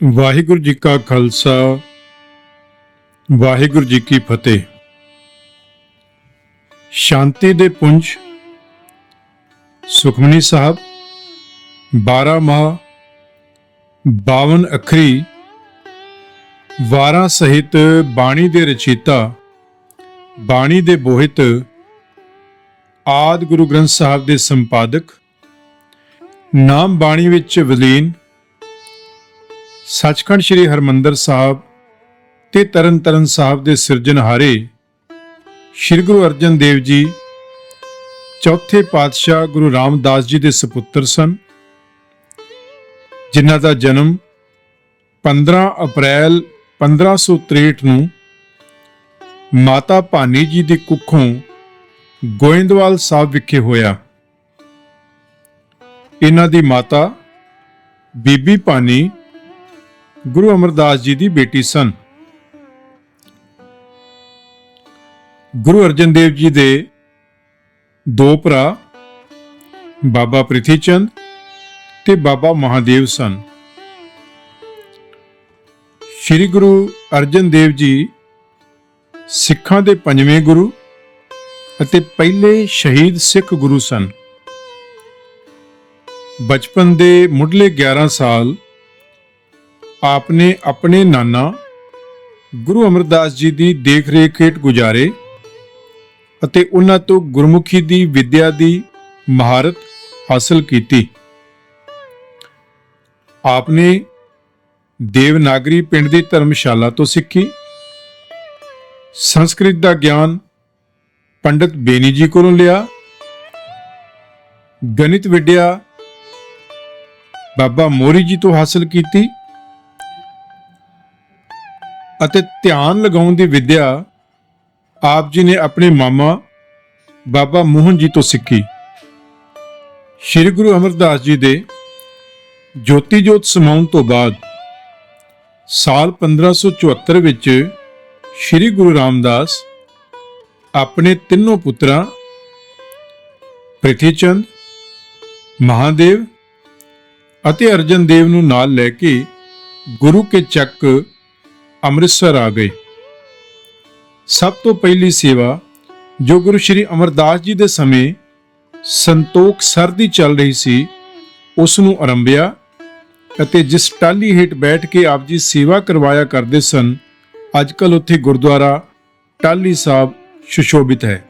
ਵਾਹਿਗੁਰੂ ਜੀ ਕਾ ਖਾਲਸਾ, ਵਾਹਿਗੁਰੂ ਜੀ ਕੀ ਫਤਿਹ। ਸ਼ਾਂਤੀ ਦੇ ਪੁੰਜ, ਸੁਖਮਨੀ ਸਾਹਿਬ 12 ਮਾਹ 52 ਅੱਖਰੀ, ਵਾਰਾਂ ਸਹਿਤ ਬਾਣੀ ਦੇ ਰਚయిਤਾ ਬਾਣੀ ਦੇ ਬੋਹਿਤ, ਆਦ ਗੁਰੂ ਗ੍ਰੰਥ ਸਾਹਿਬ ਦੇ ਸੰਪਾਦਕ, ਨਾਮ ਬਾਣੀ ਵਿੱਚ ਵਿਲੀਨ ਸੱਚਖੰਡ ਸ੍ਰੀ ਹਰਮੰਦਰ ਸਾਹਿਬ ਤੇ ਤਰਨਤਾਰਨ ਸਾਹਿਬ ਦੇ ਸਿਰਜਣਹਾਰੇ ਸ੍ਰੀ ਗੁਰੂ ਅਰਜਨ ਦੇਵ ਜੀ ਚੌਥੇ ਪਾਤਸ਼ਾਹ ਗੁਰੂ ਰਾਮਦਾਸ ਜੀ ਦੇ ਸੁਪੁੱਤਰ ਸਨ, ਜਿਨ੍ਹਾਂ ਦਾ ਜਨਮ 15 ਅਪ੍ਰੈਲ 1563 ਨੂੰ ਮਾਤਾ ਭਾਨੀ ਜੀ ਦੀ ਕੁੱਖੋਂ ਗੋਇੰਦਵਾਲ ਸਾਹਿਬ ਵਿਖੇ ਹੋਇਆ। ਇਹਨਾਂ ਦੀ ਮਾਤਾ ਬੀਬੀ ਭਾਨੀ ਗੁਰੂ ਅਮਰਦਾਸ ਜੀ ਦੀ ਬੇਟੀ ਸਨ। ਗੁਰੂ ਅਰਜਨ ਦੇਵ ਜੀ ਦੇ ਦੋ ਭਰਾ, ਬਾਬਾ ਪ੍ਰਿਥੀ ਚੰਦ ਤੇ ਬਾਬਾ ਮਹਾਦੇਵ ਸਨ। ਸ੍ਰੀ ਗੁਰੂ ਅਰਜਨ ਦੇਵ ਜੀ ਸਿੱਖਾਂ ਦੇ ਪੰਜਵੇਂ ਗੁਰੂ ਅਤੇ ਪਹਿਲੇ ਸ਼ਹੀਦ ਸਿੱਖ ਗੁਰੂ ਸਨ। ਬਚਪਨ ਦੇ ਮੁੱਢਲੇ 11 ਸਾਲ ਆਪ ਨੇ ਆਪਣੇ ਨਾਨਾ ਗੁਰੂ ਅਮਰਦਾਸ ਜੀ ਦੀ ਦੇਖ-ਰੇਖ ਹੇਠ ਗੁਜ਼ਾਰੇ ਅਤੇ ਉਹਨਾਂ ਤੋਂ ਗੁਰਮੁਖੀ ਦੀ ਵਿੱਦਿਆ ਦੀ ਮਹਾਰਤ ਹਾਸਲ ਕੀਤੀ। ਆਪ ਨੇ ਦੇਵਨਾਗਰੀ ਪਿੰਡ ਦੀ ਧਰਮਸ਼ਾਲਾ ਤੋਂ ਸਿੱਖੀ। ਸੰਸਕ੍ਰਿਤ ਦਾ ਗਿਆਨ ਪੰਡਿਤ ਬੇਨੀ ਜੀ ਕੋਲੋਂ ਲਿਆ। ਗਣਿਤ ਵਿੱਦਿਆ ਬਾਬਾ ਮੋਰੀ ਜੀ ਤੋਂ ਹਾਸਲ ਕੀਤੀ। ਅਤੇ ਧਿਆਨ ਲਗਾਉਣ ਦੀ ਵਿੱਦਿਆ ਆਪ ਜੀ ਨੇ ਆਪਣੇ ਮਾਮਾ ਬਾਬਾ ਮੋਹਨ ਜੀ ਤੋਂ ਸਿੱਖੀ। ਸ੍ਰੀ ਗੁਰੂ ਅਮਰਦਾਸ ਜੀ ਦੇ ਜੋਤੀ ਜੋਤ ਸਮਾਉਣ ਤੋਂ ਬਾਅਦ ਸਾਲ 1574 ਵਿੱਚ ਸ੍ਰੀ ਗੁਰੂ ਰਾਮਦਾਸ ਆਪਣੇ ਤਿੰਨੋਂ ਪੁੱਤਰਾਂ ਪ੍ਰਿਥੀ ਚੰਦ ਮਹਾਦੇਵ ਅਤੇ ਅਰਜਨ ਦੇਵ ਨੂੰ ਨਾਲ ਲੈ ਕੇ ਗੁਰੂ ਕੇ ਚੱਕ ਅੰਮ੍ਰਿਤਸਰ ਆ ਗਏ ਸਭ ਤੋਂ ਪਹਿਲੀ ਸੇਵਾ ਜੋ ਗੁਰੂ ਸ਼੍ਰੀ ਅਮਰਦਾਸ ਜੀ ਦੇ ਸਮੇਂ ਸੰਤੋਖ ਸਰ ਦੀ ਚੱਲ ਰਹੀ ਸੀ, ਉਸ ਨੂੰ ਆਰੰਭਿਆ ਅਤੇ ਜਿਸ ਟਾਲੀ ਹੇਠ ਬੈਠ ਕੇ ਆਪ ਜੀ ਸੇਵਾ ਕਰਵਾਇਆ ਕਰਦੇ ਸਨ ਅੱਜ ਅੱਜਕੱਲ ਉੱਥੇ ਗੁਰਦੁਆਰਾ ਟਾਲੀ ਸਾਹਿਬ ਸੁਸ਼ੋਭਿਤ ਹੈ।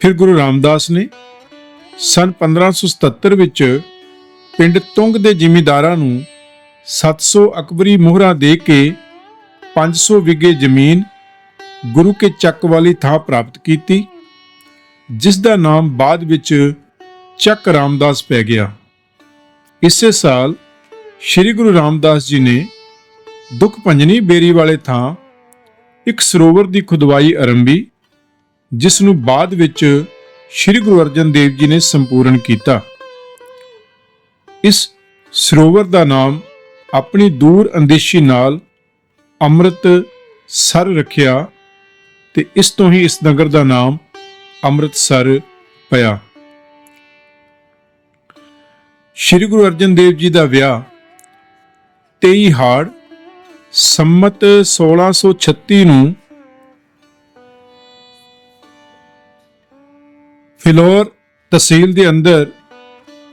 ਫਿਰ ਗੁਰੂ ਰਾਮਦਾਸ ਨੇ ਸਨ 1577 ਵਿੱਚ ਪਿੰਡ ਤੁੰਗ ਦੇ ਜ਼ਿਮੀਂਦਾਰਾਂ ਨੂੰ 700 ਅਕਬਰੀ ਮੋਹਰਾਂ ਦੇ ਕੇ 500 ਵਿਗੇ ਜ਼ਮੀਨ ਗੁਰੂ ਕੇ ਚੱਕ ਵਾਲੀ ਥਾਂ ਪ੍ਰਾਪਤ ਕੀਤੀ, ਜਿਸ ਦਾ ਨਾਮ ਬਾਅਦ ਵਿੱਚ ਚੱਕ ਰਾਮਦਾਸ ਪੈ ਗਿਆ। ਇਸੇ ਸਾਲ ਸ੍ਰੀ ਗੁਰੂ ਰਾਮਦਾਸ ਜੀ ਨੇ ਦੁੱਖ ਭੰਜਨੀ ਬੇਰੀ ਵਾਲੇ ਥਾਂ ਇੱਕ ਸਰੋਵਰ ਦੀ ਖੁਦਵਾਈ ਆਰੰਭੀ, ਜਿਸ ਨੂੰ ਬਾਅਦ ਵਿੱਚ ਸ੍ਰੀ ਗੁਰੂ ਅਰਜਨ ਦੇਵ ਜੀ ਨੇ ਸੰਪੂਰਨ ਕੀਤਾ। ਇਸ ਸਰੋਵਰ ਦਾ ਨਾਮ ਆਪਣੀ ਦੂਰ ਅੰਦੇਸ਼ੀ ਨਾਲ ਅੰਮ੍ਰਿਤ ਸਰ ਰੱਖਿਆ ਤੇ ਇਸ ਤੋਂ ਹੀ ਇਸ ਨਗਰ ਦਾ ਨਾਮ ਅੰਮ੍ਰਿਤਸਰ ਪਿਆ। ਸ੍ਰੀ ਗੁਰੂ ਅਰਜਨ ਦੇਵ ਜੀ ਦਾ ਵਿਆਹ 23 ਹਾੜ ਸੰਮਤ 1636 ਨੂੰ ਫਿਲੌਰ ਤਹਿਸੀਲ ਦੇ ਅੰਦਰ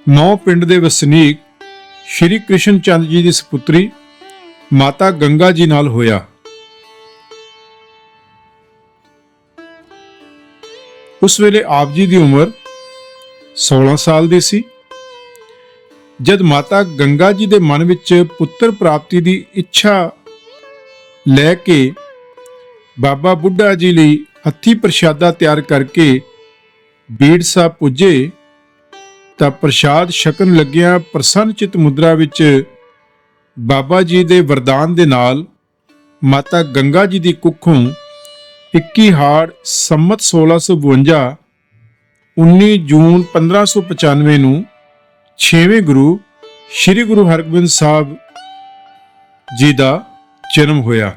ਨੌ ਪਿੰਡ ਦੇ ਵਸਨੀਕ ਸ਼੍ਰੀ ਕ੍ਰਿਸ਼ਨ ਚੰਦ ਜੀ ਦੀ ਸੁਪੁੱਤਰੀ ਮਾਤਾ ਗੰਗਾ ਜੀ ਨਾਲ ਹੋਇਆ। ਉਸ ਵੇਲੇ ਆਪ ਜੀ ਦੀ ਉਮਰ 16 ਸਾਲ ਦੀ ਸੀ। ਜਦ ਮਾਤਾ ਗੰਗਾ ਜੀ ਦੇ ਮਨ ਵਿੱਚ ਪੁੱਤਰ ਪ੍ਰਾਪਤੀ ਦੀ ਇੱਛਾ ਲੈ ਕੇ ਬਾਬਾ ਬੁੱਢਾ ਜੀ ਲਈ ਹੱਥੀ ਪ੍ਰਸ਼ਾਦਾ ਤਿਆਰ ਕਰਕੇ ਬੀੜ ਸਾਹਿਬ ਪੁੱਜੇ ਤਾਂ ਪ੍ਰਸ਼ਾਦ ਛਕਣ ਲੱਗਿਆਂ ਪ੍ਰਸੰਨ ਚਿਤ ਮੁਦਰਾ ਵਿੱਚ ਬਾਬਾ ਜੀ ਦੇ ਵਰਦਾਨ ਦੇ ਨਾਲ ਮਾਤਾ ਗੰਗਾ ਜੀ ਦੀ ਕੁੱਖੋਂ 21 ਹਾੜ ਸੰਮਤ 1652 19 ਜੂਨ 1595 ਨੂੰ 6ਵੇਂ ਗੁਰੂ ਸ੍ਰੀ ਗੁਰੂ ਹਰਗੋਬਿੰਦ ਸਾਹਿਬ ਜੀ ਦਾ ਜਨਮ ਹੋਇਆ।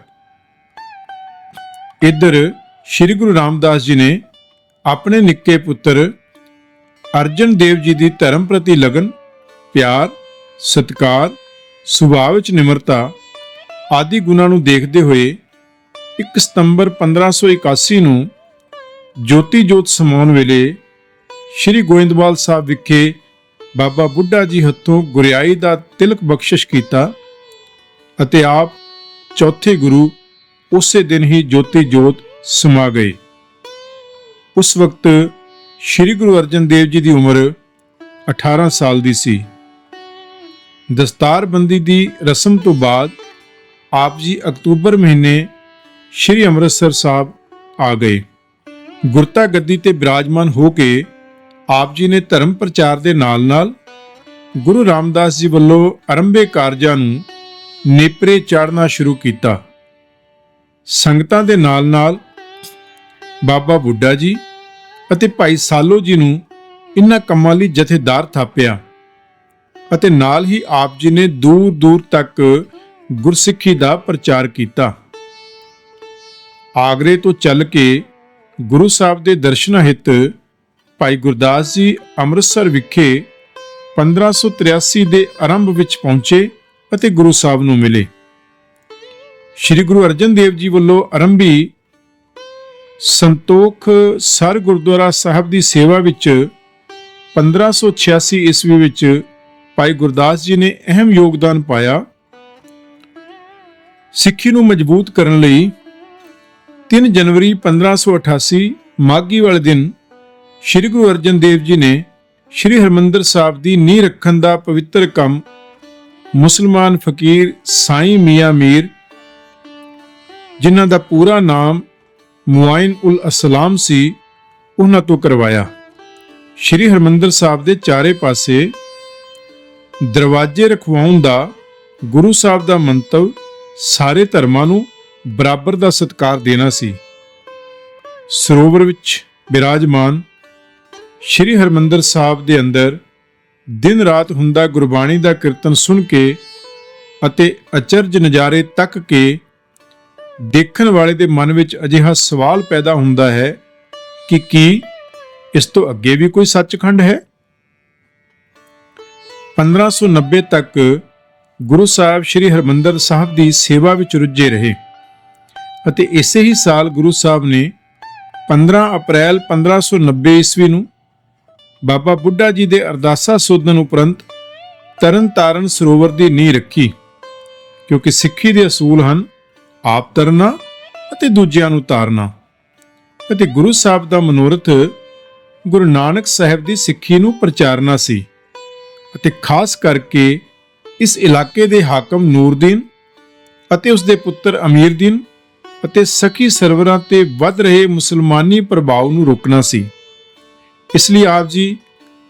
ਇੱਧਰ ਸ੍ਰੀ ਗੁਰੂ ਰਾਮਦਾਸ ਜੀ ਨੇ ਆਪਣੇ ਨਿੱਕੇ ਪੁੱਤਰ ਅਰਜਨ ਦੇਵ ਜੀ ਦੀ ਧਰਮ ਪ੍ਰਤੀ ਲਗਨ, ਪਿਆਰ, ਸਤਕਾਰ, ਸੁਭਾਅ ਵਿੱਚ ਨਿਮਰਤਾ ਆਦਿ ਗੁਣਾਂ ਨੂੰ ਦੇਖਦੇ ਹੋਏ 1 ਸਤੰਬਰ 1581 ਨੂੰ ਜੋਤੀ ਜੋਤ ਸਮਾਉਣ ਵੇਲੇ ਸ਼੍ਰੀ ਗੋਇੰਦਵਾਲ ਸਾਹਿਬ ਵਿਖੇ ਬਾਬਾ ਬੁੱਢਾ ਜੀ ਹੱਥੋਂ ਗੁਰਿਆਈ ਦਾ ਤਿਲਕ ਬਖਸ਼ਿਸ਼ ਕੀਤਾ ਅਤੇ ਆਪ ਚੌਥੇ ਗੁਰੂ ਉਸੇ ਦਿਨ ਹੀ ਜੋਤੀ ਜੋਤ ਸਮਾ ਗਏ। ਉਸ ਵਕਤ ਸ੍ਰੀ ਗੁਰੂ ਅਰਜਨ ਦੇਵ ਜੀ ਦੀ ਉਮਰ 18 ਸਾਲ ਦੀ ਸੀ। ਦਸਤਾਰਬੰਦੀ ਦੀ ਰਸਮ ਤੋਂ ਬਾਅਦ ਆਪ ਜੀ ਅਕਤੂਬਰ ਮਹੀਨੇ ਸ੍ਰੀ ਅੰਮ੍ਰਿਤਸਰ ਸਾਹਿਬ ਆ ਗਏ। ਗੁਰਤਾ ਗੱਦੀ ਤੇ ਬਿਰਾਜਮਾਨ ਹੋ ਕੇ ਆਪ ਜੀ ਨੇ ਧਰਮ ਪ੍ਰਚਾਰ ਦੇ ਨਾਲ-ਨਾਲ ਗੁਰੂ ਰਾਮਦਾਸ ਜੀ ਵੱਲੋਂ ਆਰੰਭੇ ਕਾਰਜਾਂ ਨੂੰ ਨੇਪਰੇ ਚਾੜਨਾ ਸ਼ੁਰੂ ਕੀਤਾ। ਸੰਗਤਾਂ ਦੇ ਨਾਲ-ਨਾਲ ਬਾਬਾ ਬੁੱਢਾ ਜੀ ਅਤੇ ਭਾਈ ਸਾਲੋ ਜੀ ਨੂੰ ਇਨ੍ਹਾਂ ਕੰਮਾਂ ਲਈ ਜਥੇਦਾਰ ਥਾਪਿਆ ਅਤੇ ਨਾਲ ਹੀ ਆਪ ਜੀ ਨੇ ਦੂਰ ਦੂਰ ਤੱਕ ਗੁਰਸਿੱਖੀ ਦਾ ਪ੍ਰਚਾਰ ਕੀਤਾ। ਆਗਰੇ ਤੋਂ ਚੱਲ ਕੇ ਗੁਰੂ ਸਾਹਿਬ ਦੇ ਦਰਸ਼ਨਾਂ ਹਿੱਤ ਭਾਈ ਗੁਰਦਾਸ ਜੀ ਅੰਮ੍ਰਿਤਸਰ ਵਿਖੇ 1583 ਦੇ ਆਰੰਭ ਵਿੱਚ ਪਹੁੰਚੇ ਅਤੇ ਗੁਰੂ ਸਾਹਿਬ ਨੂੰ ਮਿਲੇ। ਸ੍ਰੀ ਗੁਰੂ ਅਰਜਨ ਦੇਵ ਜੀ ਵੱਲੋਂ ਆਰੰਭੀ ਸੰਤੋਖ ਸਰ ਗੁਰਦੁਆਰਾ ਸਾਹਿਬ ਦੀ ਸੇਵਾ ਵਿੱਚ 1586 ਈਸਵੀ ਵਿੱਚ ਭਾਈ ਗੁਰਦਾਸ ਜੀ ਨੇ ਅਹਿਮ ਯੋਗਦਾਨ ਪਾਇਆ। ਸਿੱਖੀ ਨੂੰ ਮਜ਼ਬੂਤ ਕਰਨ ਲਈ 3 ਜਨਵਰੀ 1588 ਮਾਗੀ ਵਾਲੇ ਦਿਨ ਸ੍ਰੀ ਗੁਰੂ ਅਰਜਨ ਦੇਵ ਜੀ ਨੇ ਸ੍ਰੀ ਹਰਮੰਦਰ ਸਾਹਿਬ ਦੀ ਨੀਂਹ ਰੱਖਣ ਦਾ ਪਵਿੱਤਰ ਕੰਮ ਮੁਸਲਮਾਨ ਫਕੀਰ ਸਾਈਂ ਮੀਆਂ ਮੀਰ, ਜਿਨ੍ਹਾਂ ਦਾ ਪੂਰਾ ਨਾਮ ਮੁਆਇਨ ਉਲ ਅਸਲਾਮ ਸੀ, ਉਹਨਾਂ ਤੋਂ ਕਰਵਾਇਆ। ਸ੍ਰੀ ਹਰਮੰਦਰ ਸਾਹਿਬ ਦੇ ਚਾਰੇ ਪਾਸੇ ਦਰਵਾਜ਼ੇ ਰਖਵਾਉਣ ਦਾ, ਗੁਰੂ ਸਾਹਿਬ ਦਾ ਮੰਤਵ ਸਾਰੇ ਧਰਮਾਂ ਨੂੰ ਬਰਾਬਰ ਦਾ ਸਤਕਾਰ ਦੇਣਾ ਸੀ। ਸਰੋਵਰ ਵਿੱਚ ਬਿਰਾਜਮਾਨ ਸ੍ਰੀ ਹਰਮੰਦਰ ਸਾਹਿਬ ਦੇ ਅੰਦਰ ਦਿਨ ਰਾਤ ਹੁੰਦਾ ਗੁਰਬਾਣੀ ਦਾ ਕੀਰਤਨ ਸੁਣ ਕੇ ਅਤੇ ਅਚਰਜ ਨਜ਼ਾਰੇ ਤੱਕ ਕੇ ਦੇਖਣ ਵਾਲੇ ਦੇ ਮਨ ਵਿੱਚ ਅਜਿਹਾ ਸਵਾਲ ਪੈਦਾ ਹੁੰਦਾ ਹੈ ਕਿ ਕੀ ਇਸ ਤੋਂ ਅੱਗੇ ਵੀ ਕੋਈ ਸੱਚਖੰਡ ਹੈ? 1590 ਤੱਕ ਗੁਰੂ ਸਾਹਿਬ ਸ੍ਰੀ ਹਰਮੰਦਰ ਸਾਹਿਬ ਦੀ ਸੇਵਾ ਵਿੱਚ ਰੁੱਝੇ ਰਹੇ ਅਤੇ ਇਸੇ ਹੀ ਸਾਲ ਗੁਰੂ ਸਾਹਿਬ ਨੇ 15 ਅਪ੍ਰੈਲ 1590 ਈਸਵੀ ਨੂੰ ਬਾਬਾ ਬੁੱਢਾ ਜੀ ਦੇ ਅਰਦਾਸਾ ਸੋਧਨ ਉਪਰੰਤ ਤਰਨ ਤਾਰਨ ਸਰੋਵਰ ਦੀ ਨੀਂਹ ਰੱਖੀ ਕਿਉਂਕਿ ਸਿੱਖੀ ਦੇ ਅਸੂਲ ਹਨ ਆਪ ਤਰਨਾ ਅਤੇ ਦੂਜਿਆਂ ਨੂੰ ਤਾਰਨਾ। ਅਤੇ ਗੁਰੂ ਸਾਹਿਬ ਦਾ ਮਨੋਰਥ ਗੁਰੂ ਨਾਨਕ ਸਾਹਿਬ ਦੀ ਸਿੱਖੀ ਨੂੰ ਪ੍ਰਚਾਰਨਾ ਸੀ ਅਤੇ ਖਾਸ ਕਰਕੇ ਇਸ ਇਲਾਕੇ ਦੇ ਹਾਕਮ ਨੂਰਦੀਨ ਅਤੇ ਉਸ ਦੇ ਪੁੱਤਰ ਅਮੀਰਦੀਨ ਅਤੇ ਸਖੀ ਸਰਵਰਾਂ ਤੇ ਵੱਧ ਰਹੇ ਮੁਸਲਮਾਨੀ ਪ੍ਰਭਾਵ ਨੂੰ ਰੋਕਣਾ ਸੀ। ਇਸ ਲਈ ਆਪ ਜੀ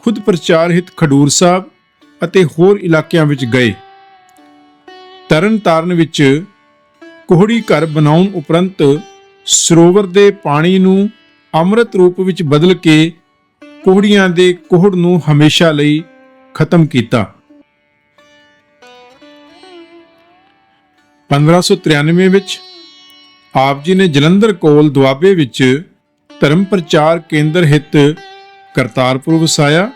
ਖੁਦ ਪ੍ਰਚਾਰ ਹਿਤ ਖਡੂਰ ਸਾਹਿਬ ਅਤੇ ਹੋਰ ਇਲਾਕਿਆਂ ਵਿੱਚ ਗਏ। ਤਰਨ ਤਾਰਨ ਵਿੱਚ ਕੁਹੜੀ ਘਰ ਬਣਾਉਣ ਉਪਰੰਤ ਸਰੋਵਰ ਦੇ ਪਾਣੀ ਨੂੰ ਅੰਮ੍ਰਿਤ ਰੂਪ ਵਿੱਚ ਬਦਲ ਕੇ ਕੋਹੜੀਆਂ ਦੇ ਕੋਹੜ ਨੂੰ ਹਮੇਸ਼ਾ ਲਈ ਖਤਮ ਕੀਤਾ। 1593 ਵਿੱਚ ਆਪ ਜੀ ਨੇ ਜਲੰਧਰ ਕੋਲ ਦੁਆਬੇ ਵਿੱਚ ਧਰਮ ਪ੍ਰਚਾਰ ਕੇਂਦਰ ਹਿੱਤ ਕਰਤਾਰਪੁਰ ਵਸਾਇਆ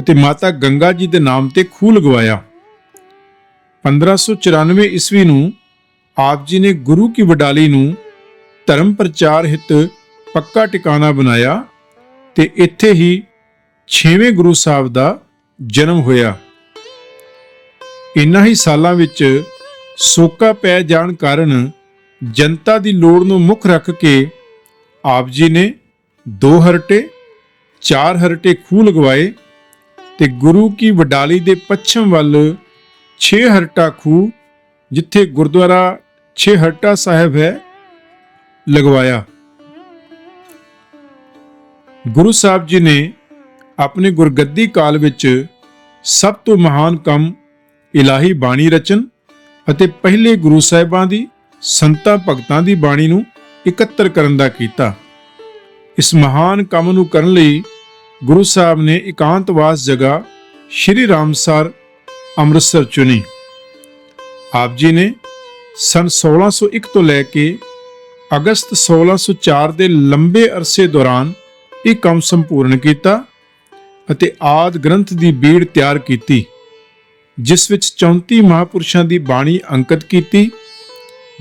ਅਤੇ ਮਾਤਾ ਗੰਗਾ ਜੀ ਦੇ ਨਾਮ ਤੇ ਖੂਹ ਲਗਵਾਇਆ। 1594 ਈਸਵੀ ਨੂੰ ਆਪ ਜੀ ਨੇ ਗੁਰੂ ਕੀ ਵਡਾਲੀ ਨੂੰ ਧਰਮ ਪ੍ਰਚਾਰ ਹਿੱਤ ਪੱਕਾ ਟਿਕਾਣਾ ਬਣਾਇਆ ਤੇ ਇੱਥੇ ਹੀ 6ਵੇਂ ਗੁਰੂ ਸਾਹਿਬ ਦਾ ਜਨਮ ਹੋਇਆ। ਇਨ੍ਹਾਂ ਹੀ ਸਾਲਾਂ ਵਿੱਚ ਸੋਕਾ ਪੈ ਜਾਣ ਕਾਰਨ ਜਨਤਾ ਦੀ ਲੋੜ ਨੂੰ ਮੁੱਖ ਰੱਖ ਕੇ ਆਪ ਜੀ ਨੇ ਦੋ ਹਰਟੇ, ਚਾਰ ਹਰਟੇ ਖੂਹ ਲਗਵਾਏ ਤੇ ਗੁਰੂ ਕੀ ਵਡਾਲੀ ਦੇ ਪੱਛਮ ਵੱਲ 6 ਹਰਟਾ ਖੂਹ ਜਿੱਥੇ ਗੁਰਦੁਆਰਾ 6 ਸਾਹਿਬ ਹੈ ਲਗਵਾਇਆ। ਗੁਰੂ ਸਾਹਿਬ ਜੀ ਨੇ ਆਪਣੇ ਗੁਰਗੱਦੀ ਕਾਲ ਵਿੱਚ ਸਭ ਤੋਂ ਮਹਾਨ ਕੰਮ ਇਲਾਹੀ ਬਾਣੀ ਰਚਨ ਅਤੇ ਪਹਿਲੇ ਗੁਰੂ ਸਾਹਿਬਾਂ ਦੀ, ਸੰਤਾਂ ਭਗਤਾਂ ਦੀ ਬਾਣੀ ਨੂੰ ਇਕੱਤਰ ਕਰਨ ਦਾ ਕੀਤਾ। ਇਸ ਮਹਾਨ ਕੰਮ ਨੂੰ ਕਰਨ ਲਈ ਗੁਰੂ ਸਾਹਿਬ ਨੇ ਇਕਾਂਤਵਾਸ ਜਗ੍ਹਾ ਸ਼੍ਰੀ ਰਾਮਸਰ ਅੰਮ੍ਰਿਤਸਰ ਚੁਣੀ। ਆਪ ਜੀ ਨੇ ਸਨ 1601 ਤੋਂ ਲੈ ਕੇ ਅਗਸਤ 1604 ਦੇ ਲੰਬੇ ਅਰਸੇ ਦੌਰਾਨ ਇਹ ਕੰਮ ਸੰਪੂਰਨ ਕੀਤਾ ਅਤੇ ਆਦ ਗ੍ਰੰਥ ਦੀ ਬੀੜ ਤਿਆਰ ਕੀਤੀ, ਜਿਸ ਵਿੱਚ 34 ਮਹਾਪੁਰਸ਼ਾਂ ਦੀ ਬਾਣੀ ਅੰਕਿਤ ਕੀਤੀ,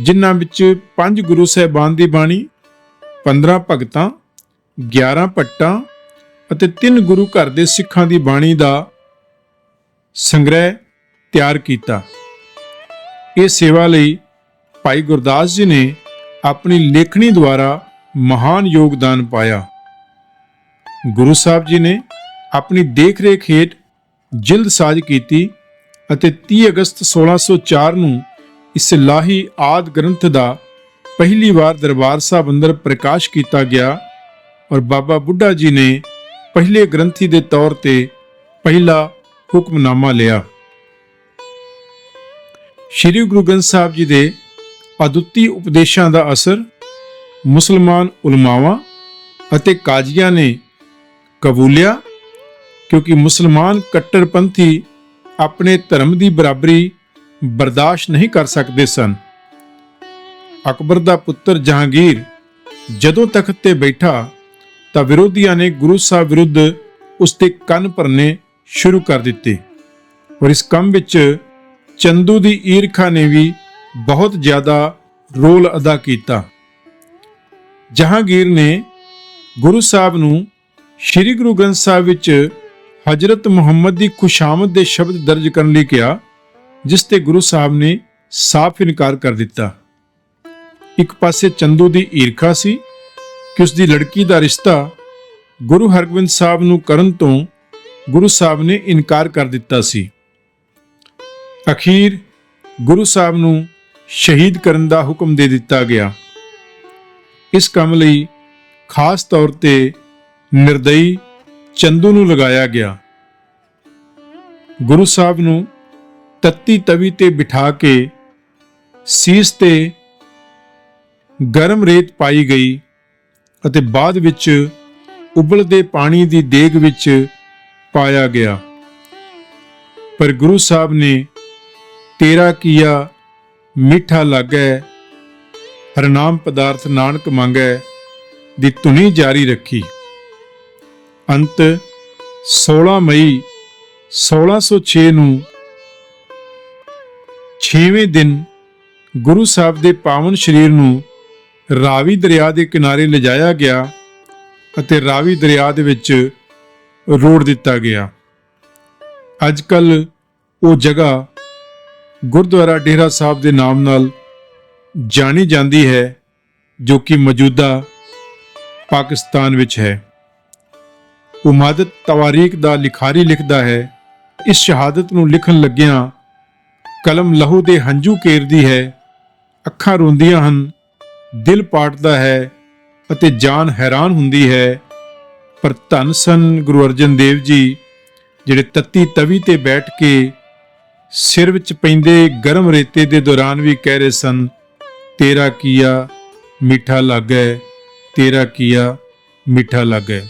ਜਿਨ੍ਹਾਂ ਵਿੱਚ ਪੰਜ ਗੁਰੂ ਸਾਹਿਬਾਨ ਦੀ ਬਾਣੀ 15 ਭਗਤਾਂ 11 ਭੱਟਾਂ ਅਤੇ ਤਿੰਨ ਗੁਰੂ ਘਰ ਦੇ ਸਿੱਖਾਂ ਦੀ ਬਾਣੀ ਦਾ ਸੰਗ੍ਰਹਿ ਤਿਆਰ ਕੀਤਾ। ਇਹ ਸੇਵਾ ਲਈ ਭਾਈ ਗੁਰਦਾਸ ਜੀ ਨੇ ਆਪਣੀ ਲੇਖਣੀ ਦੁਆਰਾ ਮਹਾਨ ਯੋਗਦਾਨ ਪਾਇਆ। ਗੁਰੂ ਸਾਹਿਬ ਜੀ ਨੇ ਆਪਣੀ ਦੇਖ-ਰੇਖ ਹੇਠ ਜਿਲਦ ਸਾਜ ਕੀਤੀ ਅਤੇ 30 ਅਗਸਤ 1604 ਨੂੰ ਇਸ ਲਾਹੀ ਆਦ ਗ੍ਰੰਥ ਦਾ ਪਹਿਲੀ ਵਾਰ ਦਰਬਾਰ ਸਾਹਿਬ ਅੰਦਰ ਪ੍ਰਕਾਸ਼ ਕੀਤਾ ਗਿਆ ਔਰ ਬਾਬਾ ਬੁੱਢਾ ਜੀ ਨੇ ਪਹਿਲੇ ਗ੍ਰੰਥੀ ਦੇ ਤੌਰ ਤੇ ਪਹਿਲਾ ਹੁਕਮਨਾਮਾ ਲਿਆ। ਸ੍ਰੀ ਗੁਰੂ ਗ੍ਰੰਥ ਸਾਹਿਬ ਜੀ ਦੇ ਅਦੁੱਤੀ ਉਪਦੇਸ਼ਾਂ ਦਾ ਅਸਰ ਮੁਸਲਮਾਨ ਉਲਮਾਵਾਂ ਅਤੇ ਕਾਜ਼ੀਆਂ ਨੇ ਕਬੂਲਿਆ, ਕਿਉਂਕਿ ਮੁਸਲਮਾਨ ਕੱਟੜਪੰਥੀ ਆਪਣੇ ਧਰਮ ਦੀ ਬਰਾਬਰੀ ਬਰਦਾਸ਼ਤ ਨਹੀਂ ਕਰ ਸਕਦੇ ਸਨ। ਅਕਬਰ ਦਾ ਪੁੱਤਰ ਜਹਾਂਗੀਰ ਜਦੋਂ ਤਖਤ ਤੇ ਬੈਠਾ ਤਾਂ ਵਿਰੋਧੀਆਂ ਨੇ ਗੁਰੂ ਸਾਹਿਬ ਵਿਰੁੱਧ ਉਸ ਦੇ ਕੰਨ ਭਰਨੇ ਸ਼ੁਰੂ ਕਰ ਦਿੱਤੇ ਔਰ ਇਸ ਕੰਮ ਵਿੱਚ ਚੰਦੂ ਦੀ ਈਰਖਾ ਨੇ ਵੀ ਬਹੁਤ ਜ਼ਿਆਦਾ ਰੋਲ ਅਦਾ ਕੀਤਾ। ਜਹਾਂਗੀਰ ਨੇ ਗੁਰੂ ਸਾਹਿਬ ਨੂੰ ਸ੍ਰੀ ਗੁਰੂ ਗ੍ਰੰਥ ਸਾਹਿਬ ਵਿੱਚ ਹਜ਼ਰਤ ਮੁਹੰਮਦ ਦੀ ਖੁਸ਼ਾਮਦ ਦੇ ਸ਼ਬਦ ਦਰਜ ਕਰਨ ਲਈ ਕਿਹਾ, ਜਿਸ ਤੇ ਗੁਰੂ ਸਾਹਿਬ ਨੇ ਸਾਫ਼ ਇਨਕਾਰ ਕਰ ਦਿੱਤਾ। ਇੱਕ ਪਾਸੇ ਚੰਦੂ ਦੀ ਈਰਖਾ ਸੀ ਕਿ ਉਸ ਦੀ ਲੜਕੀ ਦਾ ਰਿਸ਼ਤਾ ਗੁਰੂ ਹਰਗੋਬਿੰਦ ਸਾਹਿਬ ਨੂੰ ਕਰਨ ਤੋਂ ਗੁਰੂ ਸਾਹਿਬ ਨੇ ਇਨਕਾਰ ਕਰ ਦਿੱਤਾ ਸੀ। ਅਖੀਰ ਗੁਰੂ ਸਾਹਿਬ ਨੂੰ ਸ਼ਹੀਦ ਕਰਨ ਦਾ ਹੁਕਮ ਦੇ ਦਿੱਤਾ ਗਿਆ। ਇਸ ਕੰਮ ਲਈ ਖਾਸ ਤੌਰ ਤੇ ਨਿਰਦਈ ਚੰਦੂ ਨੂੰ ਲਗਾਇਆ ਗਿਆ। ਗੁਰੂ ਸਾਹਿਬ ਨੂੰ ਤੱਤੀ ਤਵੀ ਤੇ ਬਿਠਾ ਕੇ ਸੀਸ ਤੇ ਗਰਮ ਰੇਤ ਪਾਈ ਗਈ ਅਤੇ ਬਾਅਦ ਵਿੱਚ ਉਬਲਦੇ ਪਾਣੀ ਦੀ ਦੇਗ ਵਿੱਚ ਪਾਇਆ ਗਿਆ। ਪਰ ਗੁਰੂ ਸਾਹਿਬ ਨੇ ਤੇਰਾ ਕੀਆ ਮਿੱਠਾ ਲੱਗੈ, ਹਰਨਾਮ ਪਦਾਰਥ ਨਾਨਕ ਮੰਗੈ, ਦੀ ਧੁਨੀ ਜਾਰੀ ਰੱਖੀ। ਅੰਤ 16 ਮਈ 1606 ਨੂੰ 6ਵੇਂ ਦਿਨ ਗੁਰੂ ਸਾਹਿਬ ਦੇ ਪਾਵਨ ਸਰੀਰ ਨੂੰ ਰਾਵੀ ਦਰਿਆ ਦੇ ਕਿਨਾਰੇ ਲਿਜਾਇਆ ਗਿਆ ਅਤੇ ਰਾਵੀ ਦਰਿਆ ਦੇ ਵਿੱਚ ਰੋੜ ਦਿੱਤਾ ਗਿਆ। ਅੱਜ ਕੱਲ ਉਹ ਜਗ੍ਹਾ ਗੁਰਦੁਆਰਾ ਡੇਰਾ ਸਾਹਿਬ ਦੇ ਨਾਮ ਨਾਲ ਜਾਣੀ ਜਾਂਦੀ ਹੈ, ਜੋ ਕਿ ਮੌਜੂਦਾ ਪਾਕਿਸਤਾਨ ਵਿੱਚ ਹੈ। ਉਮਾਦਤ ਤਵਾਰੀਖ ਦਾ ਲਿਖਾਰੀ ਲਿਖਦਾ ਹੈ, ਇਸ ਸ਼ਹਾਦਤ ਨੂੰ ਲਿਖਣ ਲੱਗਿਆਂ ਕਲਮ ਲਹੂ ਦੇ ਹੰਝੂ ਕੇਰਦੀ ਹੈ, ਅੱਖਾਂ ਰੋਂਦੀਆਂ ਹਨ, ਦਿਲ ਪਾਟਦਾ ਹੈ ਅਤੇ ਜਾਨ ਹੈਰਾਨ ਹੁੰਦੀ ਹੈ। ਪਰ ਧੰਨ ਸਨ ਗੁਰੂ ਅਰਜਨ ਦੇਵ ਜੀ, ਜਿਹੜੇ ਤੱਤੀ ਤਵੀ ਤੇ ਬੈਠ ਕੇ ਸਿਰ ਵਿੱਚ ਪੈਂਦੇ ਗਰਮ ਰੇਤੇ ਦੇ ਦੌਰਾਨ ਵੀ ਕਹਿ ਰਹੇ ਸਨ, ਤੇਰਾ ਕੀਆ ਮਿੱਠਾ ਲੱਗੈ, ਤੇਰਾ ਕੀਆ ਮਿੱਠਾ ਲੱਗੈ।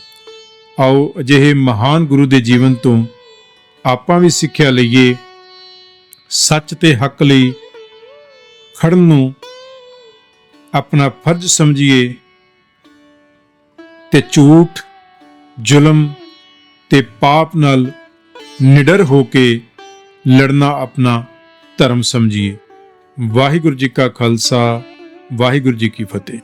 ਆਓ ਅਜਿਹੇ ਮਹਾਨ ਗੁਰੂ ਦੇ ਜੀਵਨ ਤੋਂ ਆਪਾਂ ਵੀ ਸਿੱਖਿਆ ਲਈਏ, ਸੱਚ ਤੇ ਹੱਕ ਲਈ ਖੜਨ ਨੂੰ ਆਪਣਾ ਫਰਜ਼ ਸਮਝੀਏ ਤੇ ਝੂਠ, ਜ਼ੁਲਮ ਤੇ ਪਾਪ ਨਾਲ ਨਿਡਰ ਹੋ ਕੇ ਲੜਨਾ ਆਪਣਾ ਧਰਮ ਸਮਝੀਏ। ਵਾਹਿਗੁਰੂ ਜੀ ਕਾ ਖਾਲਸਾ ਵਾਹਿਗੁਰੂ ਜੀ ਕੀ ਫਤਿਹ।